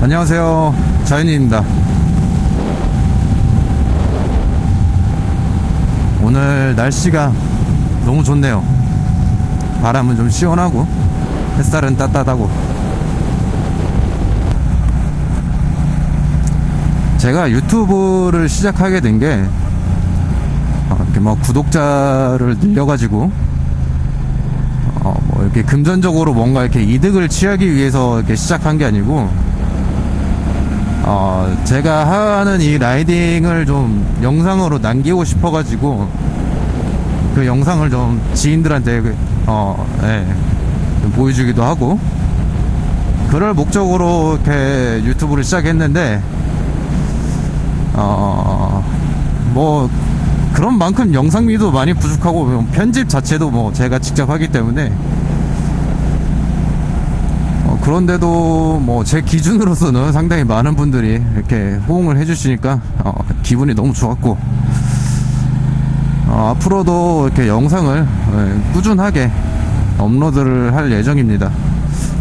안녕하세요. 자연입니다. 오늘 날씨가 너무 좋네요. 바람은 좀 시원하고, 햇살은 따뜻하고. 제가 유튜브를 시작하게 된 게, 어, 이렇게 뭐 구독자를 늘려가지고, 어, 뭐 이렇게 금전적으로 뭔가 이렇게 이득을 취하기 위해서 이렇게 시작한 게 아니고, 어, 제가 하는 이 라이딩을 좀 영상으로 남기고 싶어가지고, 그 영상을 좀 지인들한테, 그, 어, 예, 좀 보여주기도 하고, 그럴 목적으로 이렇게 유튜브를 시작했는데, 어, 뭐, 그런 만큼 영상미도 많이 부족하고, 편집 자체도 뭐 제가 직접 하기 때문에, 어, 그런데도 뭐 제 기준으로서는 상당히 많은 분들이 이렇게 호응을 해주시니까 어, 기분이 너무 좋았고 어, 앞으로도 이렇게 영상을 예, 꾸준하게 업로드를 할 예정입니다.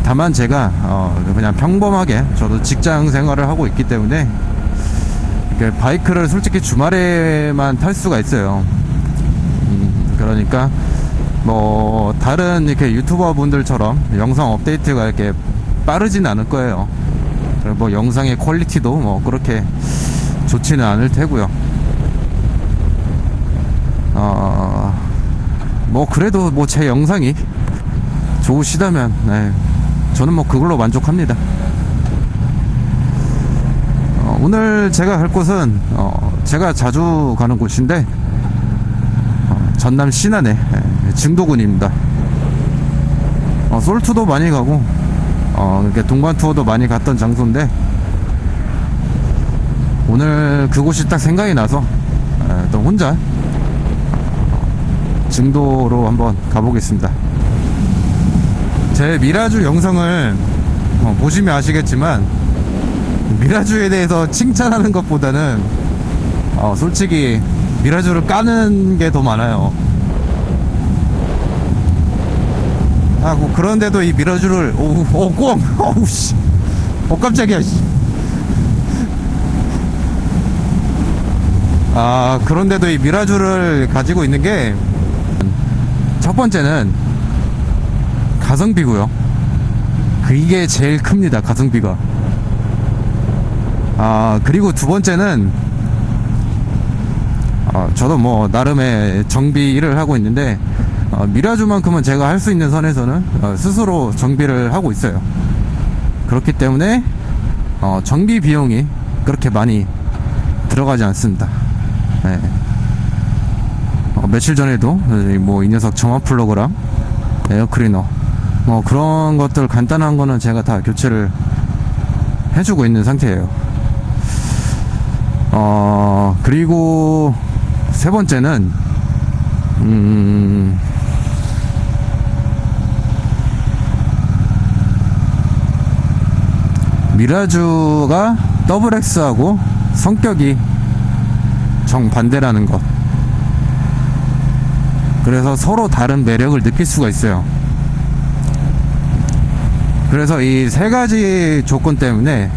다만 제가 어, 그냥 평범하게 저도 직장 생활을 하고 있기 때문에 바이크를 솔직히 주말에만 탈 수가 있어요. 음, 그러니까 뭐 다른 이렇게 유튜버 분들처럼 영상 업데이트가 이렇게 빠르진 않을 거예요. 그리고 뭐 영상의 퀄리티도 뭐 그렇게 좋지는 않을 테고요. 어, 뭐 그래도 뭐 제 영상이 좋으시다면 네, 저는 뭐 그걸로 만족합니다. 어, 오늘 제가 갈 곳은 어, 제가 자주 가는 곳인데 어, 전남 신안의 예, 증도군입니다. 어, 솔투도 많이 가고 어, 이렇게 동반 투어도 많이 갔던 장소인데 오늘 그곳이 딱 생각이 나서 예, 또 혼자 어, 증도로 한번 가보겠습니다. 제 미라주 영상을 어, 보시면 아시겠지만 미라주에 대해서 칭찬하는 것보다는 어, 솔직히 미라주를 까는 게 더 많아요. 하고 그런데도 이 미라주를 오우 오 꽁! 어우 씨. 어 깜짝이야 씨. 아 그런데도 이 미라주를 가지고 있는 게 첫 번째는 가성비고요. 그 이게 제일 큽니다. 가성비가. 아 그리고 두 번째는 어, 저도 뭐 나름의 정비 일을 하고 있는데 어, 미라주만큼은 제가 할 수 있는 선에서는 어, 스스로 정비를 하고 있어요. 그렇기 때문에 어, 정비 비용이 그렇게 많이 들어가지 않습니다. 네. 어, 며칠 전에도 뭐 이 녀석 정화 플러그랑 에어클리너 뭐 그런 것들 간단한 거는 제가 다 교체를 해주고 있는 상태예요. 어 그리고 세 번째는 음 미라주가 더블 X하고 성격이 정반대라는 것. 그래서 서로 다른 매력을 느낄 수가 있어요. 그래서 이 세 가지 조건 때문에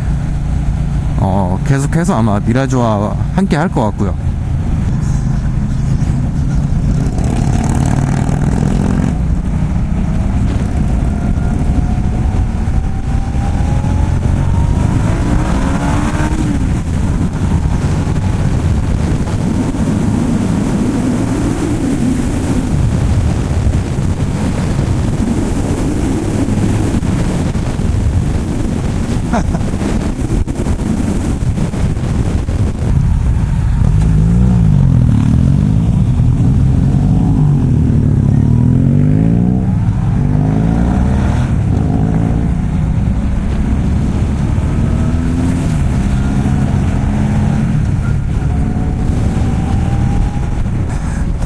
어, 계속해서 아마 미라주와 함께 할 것 같고요.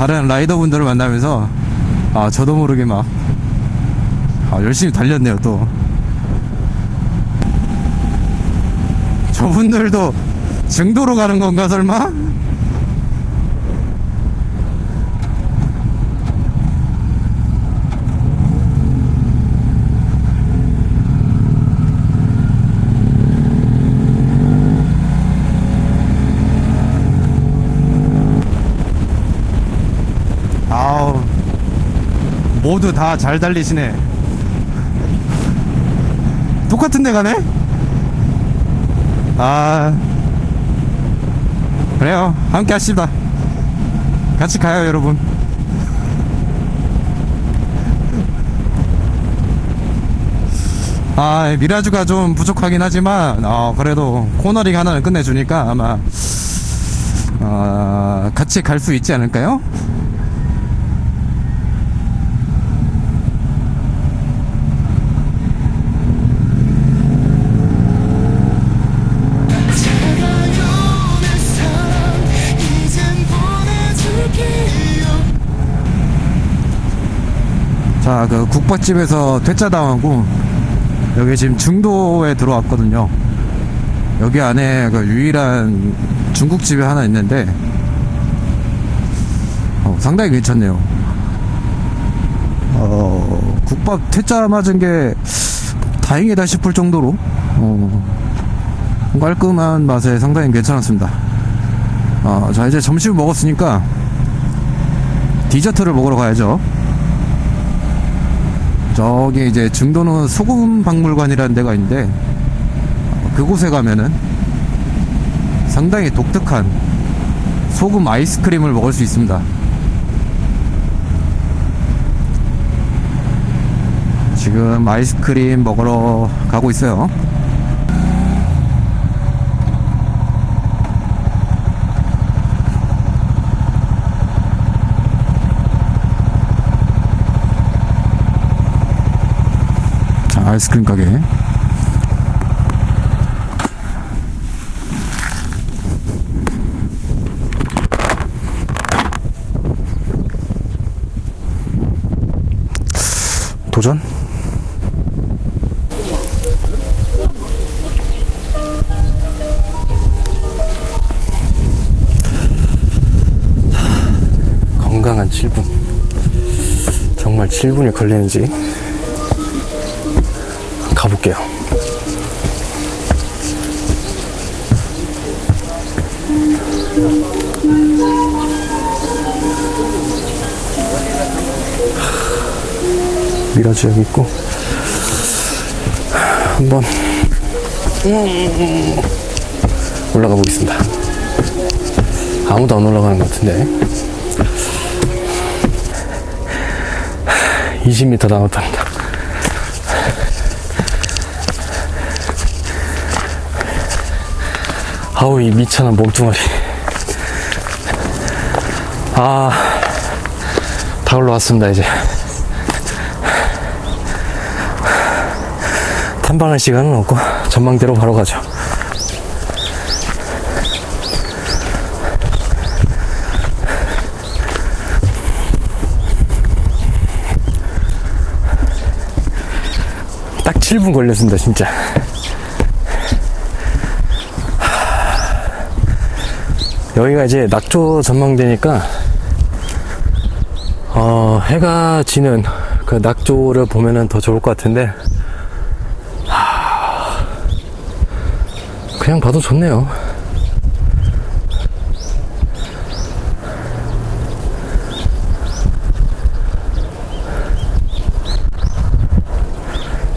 다른 라이더분들을 만나면서 아 저도 모르게 막 아, 열심히 달렸네요 또 저분들도 증도로 가는 건가 설마? 모두 다 잘 달리시네. 똑같은 데 가네? 아. 그래요. 함께 하시다. 같이 가요 여러분. 아 미라주가 좀 부족하긴 하지만 어, 그래도 코너링 하나는 끝내주니까 아마 어, 같이 갈 수 있지 않을까요? 자, 그 국밥집에서 퇴짜 당하고 여기 지금 중도에 들어왔거든요. 여기 안에 그 유일한 중국집이 하나 있는데 어, 상당히 괜찮네요. 어, 국밥 퇴짜 맞은 게 다행이다 싶을 정도로 어, 깔끔한 맛에 상당히 괜찮았습니다. 어, 자, 이제 점심을 먹었으니까 디저트를 먹으러 가야죠. 저기 이제 중도는 소금 박물관이라는 데가 있는데 어, 그곳에 가면은 상당히 독특한 소금 아이스크림을 먹을 수 있습니다. 지금 아이스크림 먹으러 가고 있어요. 아이스크림 가게. 도전? 건강한 7분. 정말 7분이 걸리는지 가 볼게요. 미라주 여기 있고 한번 올라가 보겠습니다. 아무도 안 올라가는 것 같은데 20m 남았답니다. 아우 이 미천한 몸뚱아리. 아, 다 올라왔습니다 이제. 탐방할 시간은 없고 전망대로 바로 가죠. 딱 7분 걸렸습니다, 진짜. 여기가 이제 낙조 전망대니까, 어, 해가 지는 그 낙조를 보면은 더 좋을 것 같은데, 하, 그냥 봐도 좋네요.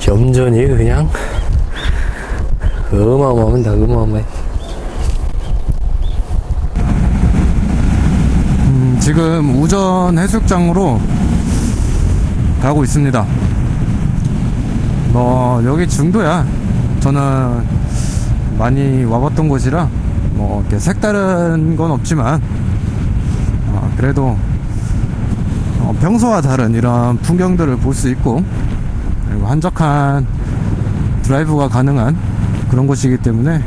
염전이 그냥 어마어마합니다 어마어마해 지금 우전 해수욕장으로 가고 있습니다. 뭐 여기 중도야. 저는 많이 와봤던 곳이라 뭐 이렇게 색다른 건 없지만 어, 그래도 어, 평소와 다른 이런 풍경들을 볼 수 있고 그리고 한적한 드라이브가 가능한 그런 곳이기 때문에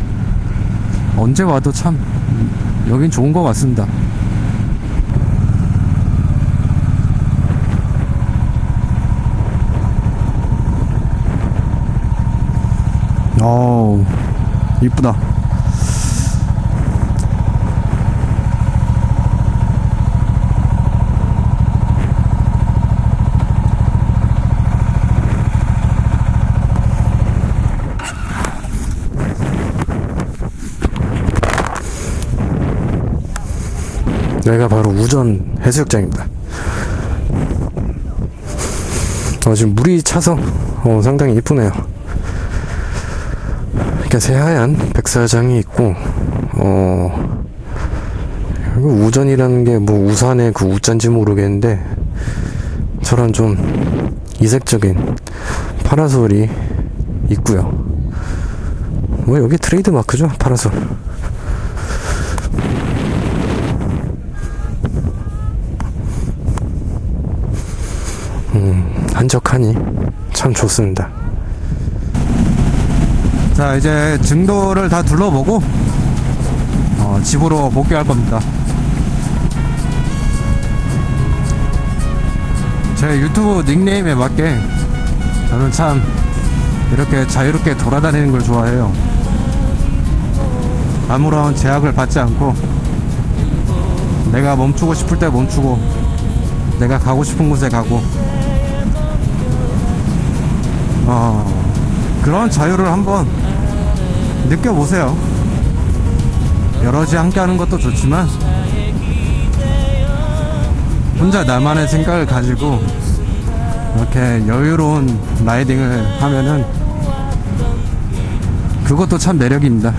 언제 와도 참 음, 여긴 좋은 것 같습니다. 어우 이쁘다 여기가 바로 우전 해수욕장입니다. 어, 지금 물이 차서 어, 상당히 이쁘네요. 이렇게 새하얀 백사장이 있고 어 우전이라는 게 뭐 우산의 그 우짠지 모르겠는데 저런 좀 이색적인 파라솔이 있고요. 뭐 여기 트레이드 마크죠 파라솔. 음 한적하니 참 좋습니다. 자 이제 증도를 다 둘러보고 어, 집으로 복귀할 겁니다. 제 유튜브 닉네임에 맞게 저는 참 이렇게 자유롭게 돌아다니는 걸 좋아해요. 아무런 제약을 받지 않고 내가 멈추고 싶을 때 멈추고 내가 가고 싶은 곳에 가고 어, 그런 자유를 한번 느껴보세요. 여럿이 함께 하는 것도 좋지만, 혼자 나만의 생각을 가지고, 이렇게 여유로운 라이딩을 하면은, 그것도 참 매력입니다.